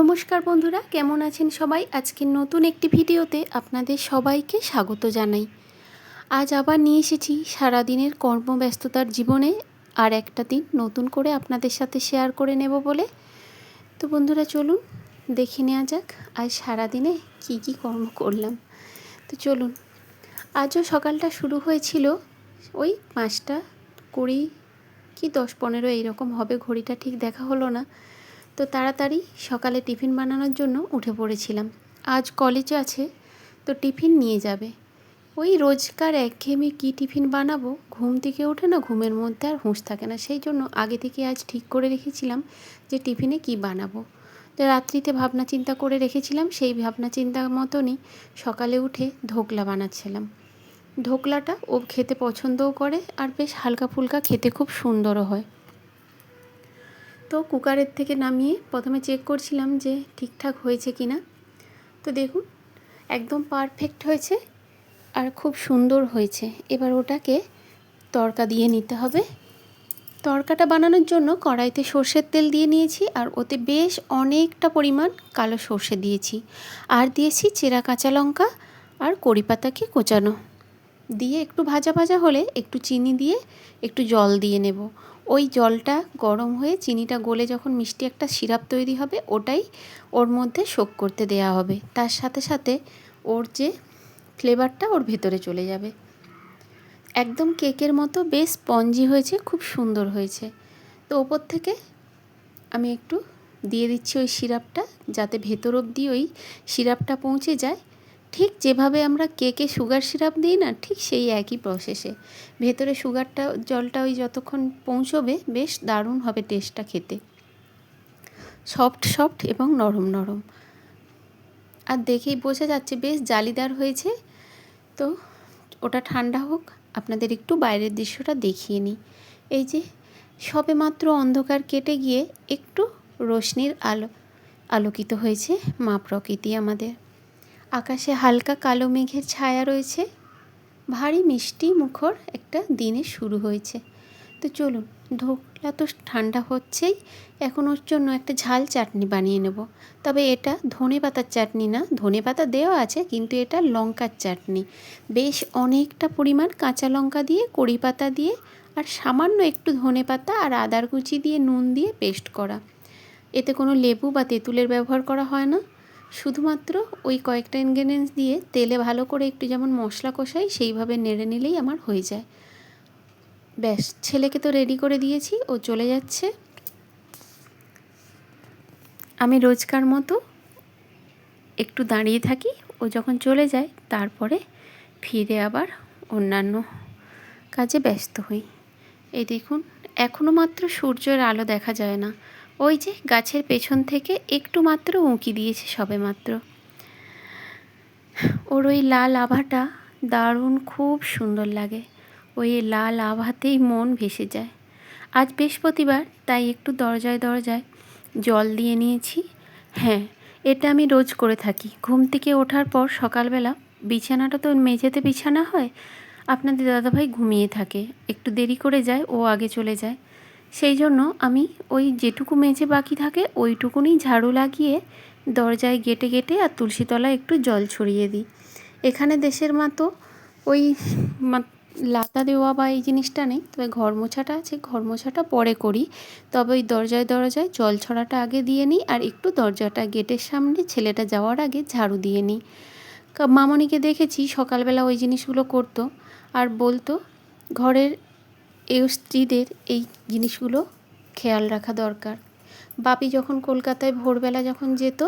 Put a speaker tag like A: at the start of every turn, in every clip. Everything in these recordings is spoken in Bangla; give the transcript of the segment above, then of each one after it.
A: নমস্কার বন্ধুরা, কেমন আছেন সবাই? আজকে নতুন একটি ভিডিওতে আপনাদের সবাইকে স্বাগত জানাই। আজ আবার নিয়ে এসেছি সারাদিনের কর্মব্যস্ততার জীবনে আর একটা দিন নতুন করে আপনাদের সাথে শেয়ার করে নেব বলে। তো বন্ধুরা, চলুন দেখে নেওয়া যাক আজ সারাদিনে কি কি কর্ম করলাম। তো চলুন, আজও সকালটা শুরু হয়েছিল ওই পাঁচটা কুড়ি কি দশ পনেরো এইরকম হবে, ঘড়িটা ঠিক দেখা হলো না। তো তাড়াতাড়ি সকালে টিফিন বানানোর জন্য উঠে পড়েছিলাম। আজ কলেজ আছে, তো টিফিন নিয়ে যাবে। ওই রোজকার একঘেয়েমি কী টিফিন বানাবো? ঘুম থেকে ওঠে না, ঘুমের মধ্যে আর হুঁশ থাকে না। সেই জন্য আগে থেকে আজ ঠিক করে রেখেছিলাম যে টিফিনে কি বানাবো। তো রাত্রিতে ভাবনা চিন্তা করে রেখেছিলাম, সেই ভাবনা চিন্তা মতনই সকালে উঠে ধোকলা বানাচ্ছিলাম। ধোকলাটা ও খেতে পছন্দও করে আর বেশ হালকা ফুলকা খেতে খুব সুন্দরও হয়। তো কুকারের থেকে নামিয়ে প্রথমে চেক করছিলাম যে ঠিকঠাক হয়েছে কি না তো দেখুন, একদম পারফেক্ট হয়েছে আর খুব সুন্দর হয়েছে। এবার ওটাকে তড়কা দিয়ে নিতে হবে। তড়কাটা বানানোর জন্য কড়াইতে সর্ষের তেল দিয়ে নিয়েছি আর ওতে বেশ অনেকটা পরিমাণ কালো সর্ষে দিয়েছি। আর দিয়েছি চেরা কাঁচা লঙ্কা আর কড়ি পাতাকে কোচানো। দিয়ে একটু ভাজা ভাজা হলে একটু চিনি দিয়ে একটু জল দিয়ে নেব। ওই জলটা গরম হয়ে চিনিটা গলে যখন মিষ্টি একটা সিরাপ তৈরি হবে, ওটাই ওর মধ্যে শোক করতে দেয়া হবে। তার সাথে সাথে ওর যে ফ্লেভারটা ওর ভেতরে চলে যাবে। একদম কেকের মতো বেশ স্পঞ্জি হয়েছে, খুব সুন্দর হয়েছে। তো ওপর থেকে আমি একটু দিয়ে দিচ্ছি ওই সিরাপটা, যাতে ভেতর অবধি ওই সিরাপটা পৌঁছে যায়। ঠিক যেভাবে আমরা কেকে সুগার সিরাপ দিই না, ঠিক সেই একই প্রসেসে ভেতরে সুগারটা, জলটা ওই যতক্ষণ পৌঁছবে, বেশ দারুণ হবে টেস্টটা খেতে। সফট সফট এবং নরম নরম। আর দেখেই বোঝা যাচ্ছে বেশ জালিদার হয়েছে। তো ওটা ঠান্ডা হোক, আপনাদের একটু বাইরের দৃশ্যটা দেখিয়ে নিই। এই যে সবে মাত্র অন্ধকার কেটে গিয়ে একটু রোশনির আলো, আলোকিত হয়েছে মা প্রকৃতি আমাদের। আকাশে হালকা কালো মেঘের ছায়া রয়েছে। ভারী মিষ্টি মুখর একটা দিনে শুরু হয়েছে। তো চলুন, ধোকলা তো ঠান্ডা হচ্ছেই। এখন ওর জন্য একটা ঝাল চাটনি বানিয়ে নেব। তবে এটা ধনে পাতার চাটনি না, ধনে পাতা দেওয়া আছে কিন্তু এটা লঙ্কার চাটনি। বেশ অনেকটা পরিমাণ কাঁচা লঙ্কা দিয়ে, কড়ি পাতা দিয়ে আর সামান্য একটু ধনে পাতা আর আদার কুচি দিয়ে নুন দিয়ে পেস্ট করা। এতে কোনো লেবু বা তেঁতুলের ব্যবহার করা হয় না। শুধুমাত্র ওই কয়েকটা ইনগ্রেডিয়েন্টস দিয়ে তেলে ভালো করে একটু যেমন মশলা কষাই, সেইভাবে নেড়ে নিলেই আমার হয়ে যায়। ব্যাস, ছেলেকে তো রেডি করে দিয়েছি, ও চলে যাচ্ছে। আমি রোজকার মতো একটু দাঁড়িয়ে থাকি, ও যখন চলে যায়, তারপরে ফিরে আবার অন্যান্য কাজে ব্যস্ত হই। এই দেখুন এখনও মাত্র সূর্যের আলো দেখা যায় না। ওই যে গাছের পেছন থেকে একটু মাত্র উঁকি দিয়েছে সবে মাত্র ওর ওই লাল আভাটা দারুণ খুব সুন্দর লাগে। ওই লাল আভাতেই মন ভেসে যায়। আজ বৃহস্পতিবার, তাই একটু দরজায় দরজায় জল দিয়ে নিয়েছি। হ্যাঁ এটা আমি রোজ করে থাকি। ঘুম থেকে ওঠার পর সকালবেলা বিছানাটা তো মেঝেতে বিছানা হয়। আপনাদের দাদাভাই ঘুমিয়ে থাকে। একটু দেরি করে যায়, ও আগে চলে যায়। সেই জন্য আমি ওই যেটুকু মেঝে বাকি থাকে ওইটুকুনি ঝাড়ু লাগিয়ে দরজায় গেটে গেটে আর তুলসীতলায় একটু জল ছড়িয়ে দিই। এখানে দেশের মতো ওই লাতা দেওয়া বা এই জিনিসটা নেই, তবে ঘর মোছাটা আছে, ঘর মোছাটা পরে করি। তবে ওই দরজায় দরজায় জল ছড়াটা আগে দিয়ে নিই আর একটু দরজাটা গেটের সামনে ছেলেটা যাওয়ার আগে ঝাড়ু দিয়ে নিই। মামনিকে দেখেছি সকালবেলা ওই জিনিসগুলো করতো আর বলতো, ঘরের এই স্ত্রীদের এই জিনিসগুলো খেয়াল রাখা দরকার। বাপি যখন কলকাতায় ভোরবেলা যখন যেত,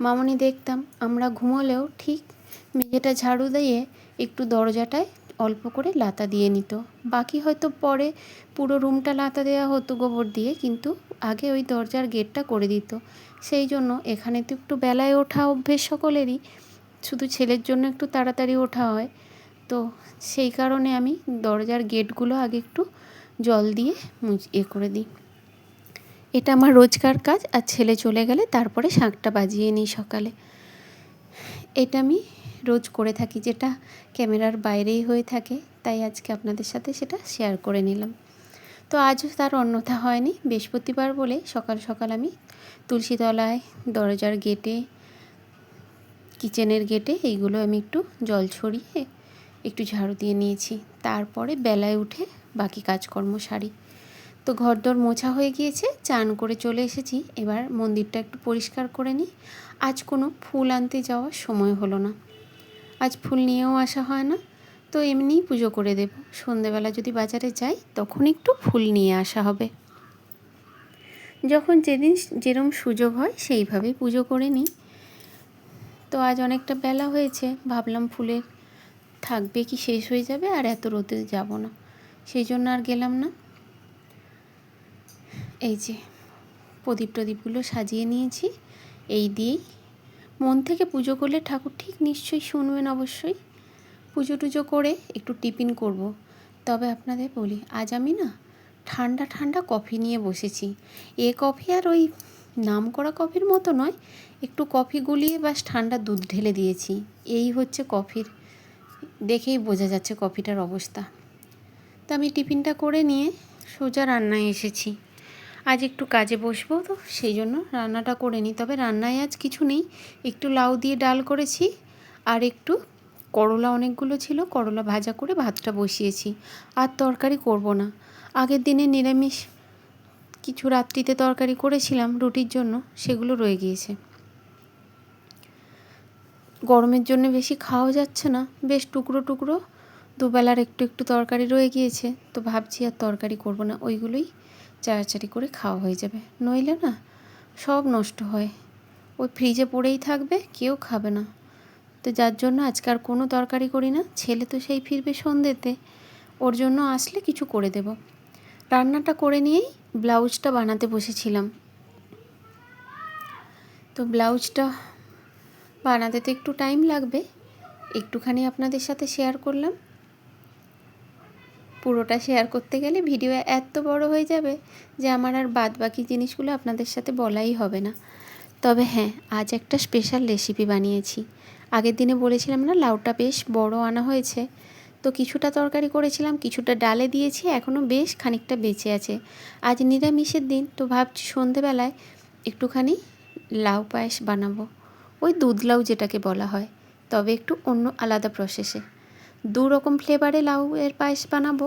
A: মামনি দেখতাম আমরা ঘুমোলেও ঠিক মেঝেটা ঝাড়ু দিয়ে একটু দরজাটায় অল্প করে লাতা দিয়ে নিত। বাকি হয়তো পরে পুরো রুমটা লাতা দেওয়া হতো গোবর দিয়ে, কিন্তু আগে ওই দরজার গেটটা করে দিত। সেই জন্য এখানে তো একটু বেলায় ওঠা অভ্যেস সকলেরই। শুধু ছেলের জন্য একটু তাড়াতাড়ি ওঠা হয়। তো সেই কারণে আমি দরজার গেটগুলো আগে একটু জল দিয়ে মুচ এ করে দিই। এটা আমার রোজকার কাজ, আর ছেলে চলে গেলে তারপরে শাঁখটা বাজিয়ে নিই সকালে। এটা আমি রোজ করে থাকি, যেটা ক্যামেরার বাইরেই হয়ে থাকে, তাই আজকে আপনাদের সাথে সেটা শেয়ার করে নিলাম। তো আজও তার অন্যথা হয়নি। বৃহস্পতিবার বলে সকাল সকাল আমি তুলসী তলায় দরজার গেটে, কিচেনের গেটে এইগুলো আমি একটু জল ছড়িয়ে একটু ঝাড়ু দিয়ে নিয়েছি। তারপরে বেলায় উঠে বাকি কাজকর্ম সারি। তো ঘরদোর মোছা হয়ে গিয়েছে, চান করে চলে এসেছি। এবার মন্দিরটা একটু পরিষ্কার করে নিই। আজ কোনো ফুল আনতে যাওয়ার সময় হলো না। আজ ফুল নিয়েও আসা হয় না। তো এমনিই পুজো করে দেব। সন্ধেবেলা যদি বাজারে যাই, তখন একটু ফুল নিয়ে আসা হবে। যখন যেদিন যেরম সুযোগ হয়, সেইভাবেই পুজো করে নিই। তো আজ অনেকটা বেলা হয়েছে, ভাবলাম ফুলের থাকবে কি শেষ হয়ে যাবে আর এত রোদে যাব না। সেই জন্য আর গেলাম না। এই যে প্রদীপ টদীপগুলো সাজিয়ে নিয়েছি, এই দিয়েই। মন থেকে পুজো করলে ঠাকুর ঠিক নিশ্চয়ই শুনবেন অবশ্যই। পুজো টুজো করে একটু টিফিন করব। তবে আপনাদের বলি, আজ আমি না ঠান্ডা ঠান্ডা কফি নিয়ে বসেছি। এ কফি আর ওই নাম করা কফির মতো নয়, একটু কফি গুলিয়ে বাস ঠান্ডা দুধ ঢেলে দিয়েছি। এই হচ্ছে কফির দেখেই বোঝা যাচ্ছে কফিটার অবস্থা। তো আমি টিফিনটা করে নিয়ে সোজা রান্নায় এসেছি। আজ একটু কাজে বসবো তো, সেই জন্য রান্নাটা করে নিই। তবে রান্নায় আজ কিছু নেই। একটু লাউ দিয়ে ডাল করেছি আর একটু করলা অনেকগুলো ছিল, করলা ভাজা করে ভাতটা বসিয়েছি। আর তরকারি করব না। আগের দিনে নিরামিষ কিছু রাত্রিতে তরকারি করেছিলাম রুটির জন্য, সেগুলো রয়ে গিয়েছে। গরমের জন্য বেশি খাওয়া যাচ্ছে না। বেশ টুকরো টুকরো। দুবেলার একটু একটু তরকারি রয়ে গিয়েছে। তো ভাবছি আর তরকারি করব না, ওইগুলোই চাড়াচাড়ি করে খাওয়া হয়ে যাবে। নইলে না সব নষ্ট হয়। ওই ফ্রিজে পড়েই থাকবে, কেউ খাবে না। তো যার জন্য আজকে আর কোনো তরকারি করি না। ছেলে তো সেই ফিরবে সন্ধ্যেতে। ওর জন্য আসলে কিছু করে দেব। রান্নাটা করে নিয়েই ব্লাউজটা বানাতে বসেছিলাম। তো ব্লাউজটা বানাতে তো একটু টাইম লাগবে। একটুখানি আপনাদের সাথে শেয়ার করলাম। পুরোটা শেয়ার করতে গেলে ভিডিও এত বড় হয়ে যাবে যে আমার আর বাদ বাকি জিনিসগুলো আপনাদের সাথে বলাই হবে না। তবে হ্যাঁ আজ একটা স্পেশাল রেসিপি বানিয়েছি। আগের দিনে বলেছিলাম না, লাউটা বেশ বড় আনা হয়েছে। তো কিছুটা তরকারি করেছিলাম, কিছুটা ডালে দিয়েছি এখনও বেশ খানিকটা বেঁচে আছে। আজ নিরামিষের দিন, তো ভাবছি সন্ধেবেলায় একটুখানি লাউ পায়েস বানাবো। ওই দুধ লাউ যেটাকে বলা হয়, তবে একটু অন্য আলাদা প্রসেসে দু রকম ফ্লেভারে লাউ এর পায়েস বানাবো,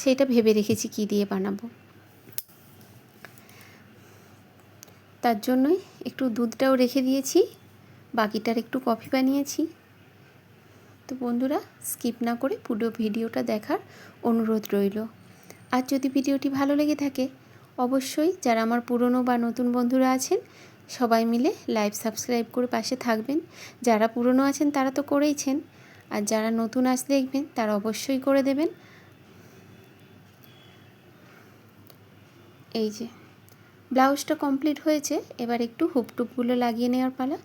A: সেটা ভেবে রেখেছি কী দিয়ে বানাবো। তার জন্যই একটু দুধটাও রেখে দিয়েছি, বাকিটার একটু কফি বানিয়েছি। তো বন্ধুরা স্কিপ না করে পুরো ভিডিওটা দেখার অনুরোধ রইল। আর যদি ভিডিওটি ভালো লেগে থাকে, অবশ্যই যারা আমার পুরনো বা নতুন বন্ধুরা আছেন সবাই মিলে লাইভ সাবস্ক্রাইব করে পাশে থাকবেন। যারা পুরনো আছেন তারা তো করেইছেন। আর যারা নতুন আজ দেখবেন তারা অবশ্যই করে দেবেন। এই যে, ব্লাউজটা কমপ্লিট হয়েছে। এবার একটু হুপটুপগুলো লাগিয়ে নেওয়ার পালা।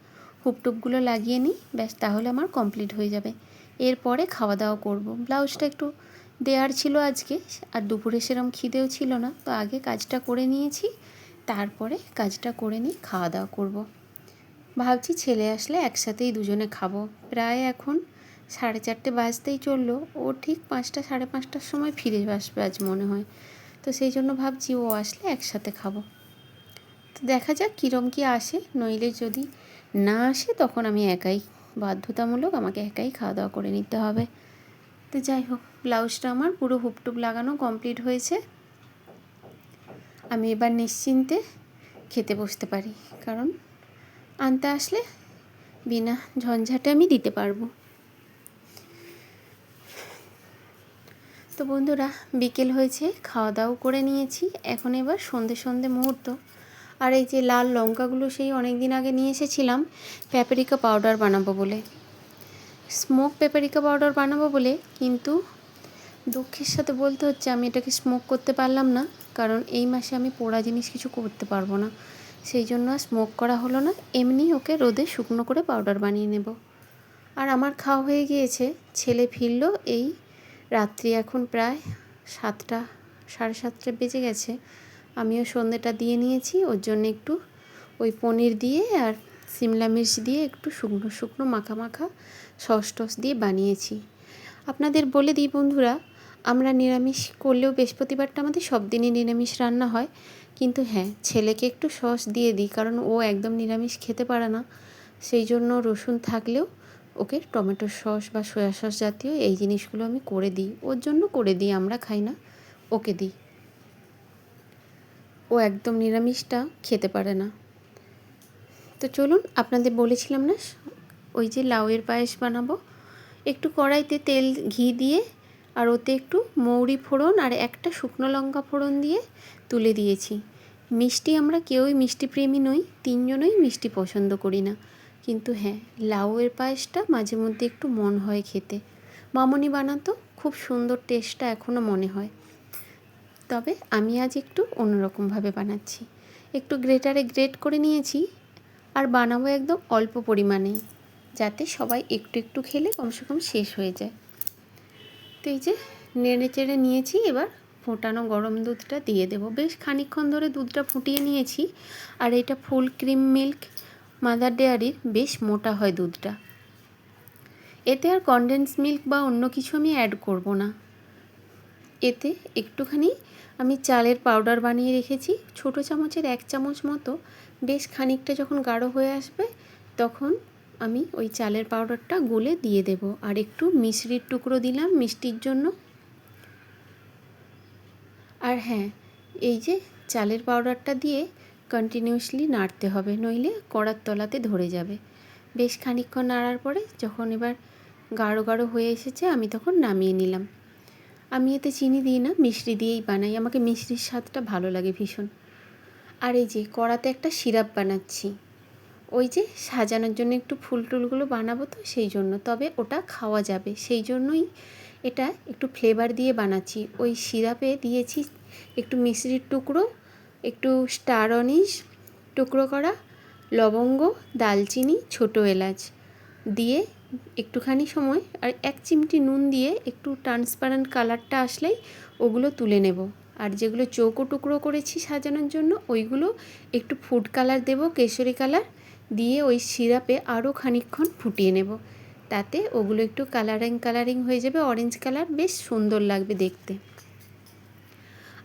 A: হুপটুপগুলো লাগিয়ে নিই, ব্যাস তাহলে আমার কমপ্লিট হয়ে যাবে। এরপরে খাওয়া দাওয়া করব। ব্লাউজটা একটু দেওয়ার ছিল আজকে, আর দুপুরে সেরম খিদেও ছিল না। তো আগে কাজটা করে নিয়েছি। তারপরে কাজটা করে নিই খাওয়া দাওয়া করব। ভাবছি ছেলে আসলে একসাথেই দুজনে খাব। প্রায় এখন সাড়ে চারটে বাজতেই চলল। ও ঠিক পাঁচটা, সাড়ে পাঁচটার সময় ফিরে আসবে আজ মনে হয়। তো সেই জন্য ভাবছি ও আসলে একসাথে খাব। তো দেখা যাক কীরম কী আসে। নইলে যদি না আসে তখন আমি একাই বাধ্যতামূলক আমাকে একাই খাওয়া দাওয়া করে নিতে হবে। তো যাই হোক, ব্লাউজটা আমার পুরো হুপটুপ লাগানো কমপ্লিট হয়েছে। আমি এবার নিশ্চিন্তে খেতে বসতে পারি। কারণ আনতে আসলে বিনা ঝঞ্ঝাটে আমি দিতে পারব। তো বন্ধুরা, বিকেল হয়েছে খাওয়া দাওয়া করে নিয়েছি। এখন এবার সন্ধে সন্ধে মুহূর্ত। আর এই যে লাল লঙ্কাগুলো সেই অনেক দিন আগে নিয়ে এসেছিলাম প্যাপরিকা পাউডার বানাবো বলে। স্মোক পেপারিকা পাউডার বানাবো বলে, কিন্তু দুঃখের সাথে বলতে হচ্ছে, আমি এটাকে স্মোক করতে পারলাম না। কারণ এই মাসে আমি পোড়া জিনিস কিছু করতে পারব না। সেই জন্য স্মোক করা হলো না, এমনি ওকে রোদে শুকনো করে পাউডার বানিয়ে নেব। আর আমার খাওয়া হয়ে গিয়েছে, ছেলে ফিরলো এই রাত্রি এখন প্রায় সাতটা, সাড়ে সাতটা বেজে গেছে। আমিও সন্ধেটা দিয়ে নিয়েছি, ওর জন্য একটু ওই পনির দিয়ে আর সিমলা মির্চ দিয়ে একটু শুকনো শুকনো মাখা মাখা সস টস দিয়ে বানিয়েছি। আপনাদের বলে দিই বন্ধুরা আমরা নিরামিষ করলেও বৃহস্পতিবারটা আমাদের সব দিনই নিরামিষ রান্না হয়। কিন্তু হ্যাঁ ছেলেকে একটু সস দিয়ে দিই, কারণ ও একদম নিরামিষ খেতে পারে না। সেই জন্য রসুন থাকলেও ওকে টমেটো সস বা সয়া সস জাতীয় এই জিনিসগুলো আমি করে দিই। ওর জন্য করে দিই, আমরা খাই না, ওকে দিই। ও একদম নিরামিষটা খেতে পারে না। তো চলুন, আপনাদের বলেছিলাম না, ওই যে লাউয়ের পায়েস বানাবো। একটু কড়াইতে তেল ঘি দিয়ে আর ওতে একটু মৌরি ফোড়ন আর একটা শুকনো লঙ্কা ফোড়ন দিয়ে তুলে দিয়েছি। মিষ্টি আমরা কেউই মিষ্টি প্রেমী নই, তিনজনই মিষ্টি পছন্দ করি না। কিন্তু হ্যাঁ লাউয়ের পায়েসটা মাঝে মধ্যে একটু মন হয় খেতে। মামনি বানাতো, খুব সুন্দর টেস্টটা এখনও মনে হয়। তবে আমি আজ একটু অন্যরকমভাবে বানাচ্ছি। একটু গ্রেটারে গ্রেট করে নিয়েছি আর বানাবো একদম অল্প পরিমাণেই, যাতে সবাই একটু একটু খেলে কমসে কম শেষ হয়ে যায়। তো এই যে নেড়ে চেড়ে নিয়েছি, এবার ফোটানো গরম দুধটা দিয়ে দেবো। বেশ খানিকক্ষণ ধরে দুধটা ফুটিয়ে নিয়েছি, আর এটা ফুল ক্রিম মিল্ক মাদার ডেয়ারির বেশ মোটা হয় দুধটা। এতে আর কনডেন্স মিল্ক বা অন্য কিছু আমি অ্যাড করব না। এতে একটুখানি আমি চালের পাউডার বানিয়ে রেখেছি, ছোটো চামচের এক চামচ মতো। বেশ খানিকটা যখন গাঢ় হয়ে আসবে, তখন আমি ওই চালের পাউডারটা গুলে দিয়ে দেব। আর একটু মিশ্রির টুকরো দিলাম মিষ্টির জন্য। আর হ্যাঁ এই যে চালের পাউডারটা দিয়ে কন্টিনিউসলি নাড়তে হবে, নইলে কড়ার তলাতে ধরে যাবে। বেশ খানিকক্ষণ নাড়ার পরে যখন এবার গাঢ় গাঢ় হয়ে এসেছে, আমি তখন নামিয়ে নিলাম। আমি এতে চিনি দিই না, মিষ্টি দিয়েই বানাই। আমাকে মিষ্টির স্বাদটা ভালো লাগে ভীষণ। আর এই যে কড়াতে একটা সিরাপ বানাচ্ছি। ওই যে সাজানোর জন্য একটু ফুল টুলগুলো বানাবো তো সেই জন্য। তবে ওটা খাওয়া যাবে। সেই জন্যই এটা একটু ফ্লেভার দিয়ে বানাচ্ছি। ওই সিরাপে দিয়েছি একটু মিশ্রির টুকরো, একটু স্টার অনিশ টুকরো করা, লবঙ্গ, দালচিনি, ছোটো এলাচ দিয়ে একটুখানি সময় আর এক চিমটি নুন দিয়ে একটু ট্রান্সপারেন্ট কালারটা আসলেই ওগুলো তুলে নেব। আর যেগুলো চৌকো টুকরো করেছি সাজানোর জন্য, ওইগুলো একটু ফুড কালার দেব, কেশরি কালার দিয়ে ওই সিরাপে আরও খানিকক্ষণ ফুটিয়ে নেব। তাতে ওগুলো একটু কালারিং কালারিং হয়ে যাবে অরেঞ্জ কালার বেশ সুন্দর লাগবে দেখতে।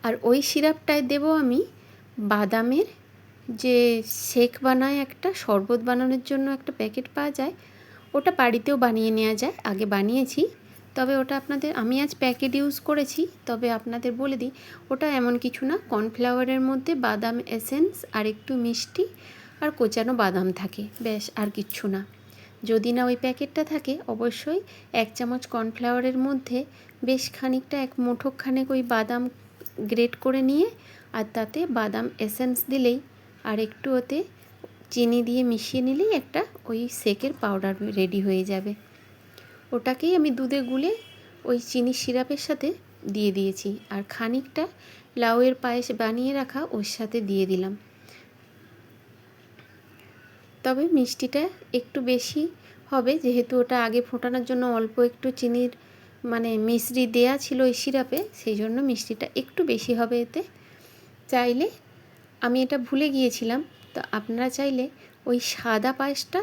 A: আর ওই সিরাপটায় দেব আমি বাদামের যে শেক বানায় একটা, শরবত বানানোর জন্য একটা প্যাকেট পাওয়া যায়, ওটা বাড়িতেও বানিয়ে নেওয়া যায়। আগে বানিয়েছি, তবে ওটা আপনাদের, আমি আজ প্যাকেট ইউজ করেছি, তবে আপনাদের বলে দিই, ওটা এমন কিছু না, কর্নফ্লাওয়ারের মধ্যে বাদাম এসেন্স আর একটু মিষ্টি আর কোচানো বাদাম থাকে। ব্যাস, আর কিচ্ছু না। যদি না ওই প্যাকেটটা থাকে, অবশ্যই এক চামচ কর্নফ্লাওয়ারের মধ্যে বেশ খানিকটা এক মুঠো খানেক ওই বাদাম গ্রেট করে নিয়ে, আর তাতে বাদাম এসেন্স দিলেই, আর একটু ওতে চিনি দিয়ে মিশিয়ে নিলেই একটা ওই সেকের পাউডার রেডি হয়ে যাবে। ওটাকেই আমি দুধে গুলে ওই চিনি সিরাপের সাথে দিয়ে দিয়েছি, আর খানিকটা লাউয়ের পায়েস বানিয়ে রাখা ওর সাথে দিয়ে দিলাম। তবে মিষ্টিটা একটু বেশি হবে, যেহেতু ওটা আগে ফোটানোর জন্য অল্প একটু চিনির মানে মিশ্রি দেয়া ছিল ওই সিরাপে, সেই জন্য মিষ্টিটা একটু বেশি হবে এতে। চাইলে আমি এটা ভুলে গিয়েছিলাম, তো আপনারা চাইলে ওই সাদা পায়েসটা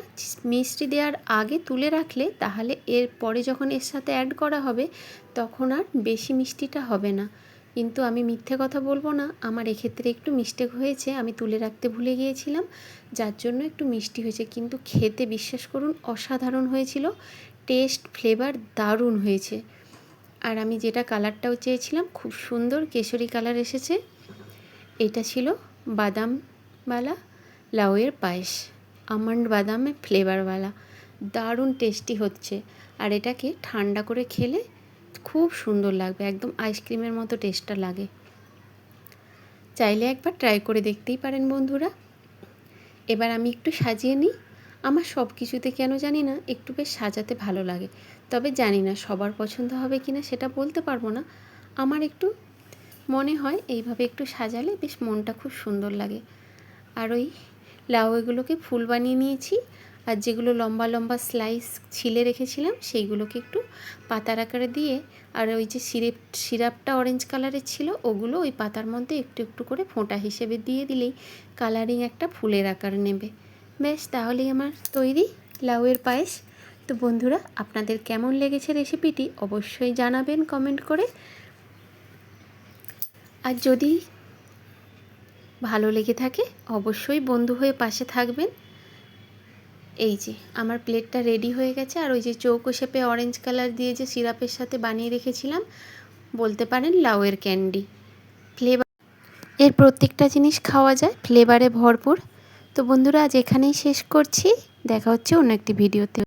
A: মিষ্টি দেওয়ার আগে তুলে রাখলে তাহলে এর পরে যখন এর সাথে অ্যাড করা হবে, তখন আর বেশি মিষ্টিটা হবে না। কিন্তু আমি মিথ্যে কথা বলব না। আমার এক্ষেত্রে একটু মিস্টেক হয়েছে, আমি তুলে রাখতে ভুলে গিয়েছিলাম। যার জন্য একটু মিষ্টি হয়েছে। কিন্তু খেতে বিশ্বাস করুন, অসাধারণ হয়েছিল। টেস্ট ফ্লেভার দারুণ হয়েছে। আর আমি যেটা কালারটাও চেয়েছিলাম, খুব সুন্দর কেশরি কালার এসেছে। এটা ছিল বাদামওয়ালা লাউয়ের পায়েস। আমন্ড বাদামে ফ্লেভারওয়ালা দারুণ টেস্টি হচ্ছে। আর এটাকে ঠান্ডা করে খেলে খুব সুন্দর লাগবে, একদম আইসক্রিমের মতো টেস্টটা লাগে। চাইলে একবার ট্রাই করে দেখতেই পারেন বন্ধুরা। এবার আমি একটু সাজিয়ে নিই। আমার সব কিছুতে কেন জানি না, একটু বেশ সাজাতে ভালো লাগে। তবে জানি না সবার পছন্দ হবে কি না সেটা বলতে পারব না। আমার একটু মনে হয় এইভাবে একটু সাজালে বেশ মনটা খুব সুন্দর লাগে। আর ওই লাউ এগুলোকে ফুল বানিয়ে নিয়েছি। আর যেগুলো লম্বা লম্বা স্লাইস ছিলে রেখেছিলাম, সেইগুলোকে একটু পাতার আকারে দিয়ে, আর ওই যে সিরেপ, সিরাপটা অরেঞ্জ কালারের ছিল, ওগুলো ওই পাতার মধ্যে একটু একটু করে ফোঁটা হিসেবে দিয়ে দিলেই কালারিং একটা ফুলের আকার নেবে। ব্যাস তাহলেই আমার তৈরি লাউয়ের পায়েস। তো বন্ধুরা, আপনাদের কেমন লেগেছে রেসিপিটি অবশ্যই জানাবেন কমেন্ট করে। আর যদি ভালো লেগে থাকে, অবশ্যই বন্ধু হয়ে পাশে থাকবেন। এই যে, আমার প্লেটটা রেডি হয়ে গেছে আর ওই যে চৌকো শেপে অরেঞ্জ কালার দিয়ে যে সিরাপের সাথে বানিয়ে রেখেছিলাম, বলতে পারেন লাউয়ের ক্যান্ডি ফ্লেভার এর প্রত্যেকটা জিনিস খাওয়া যায় ফ্লেভারে ভরপুর। তো বন্ধুরা, আজ এখানেই শেষ করছি। দেখা হচ্ছে অন্য একটি ভিডিওতে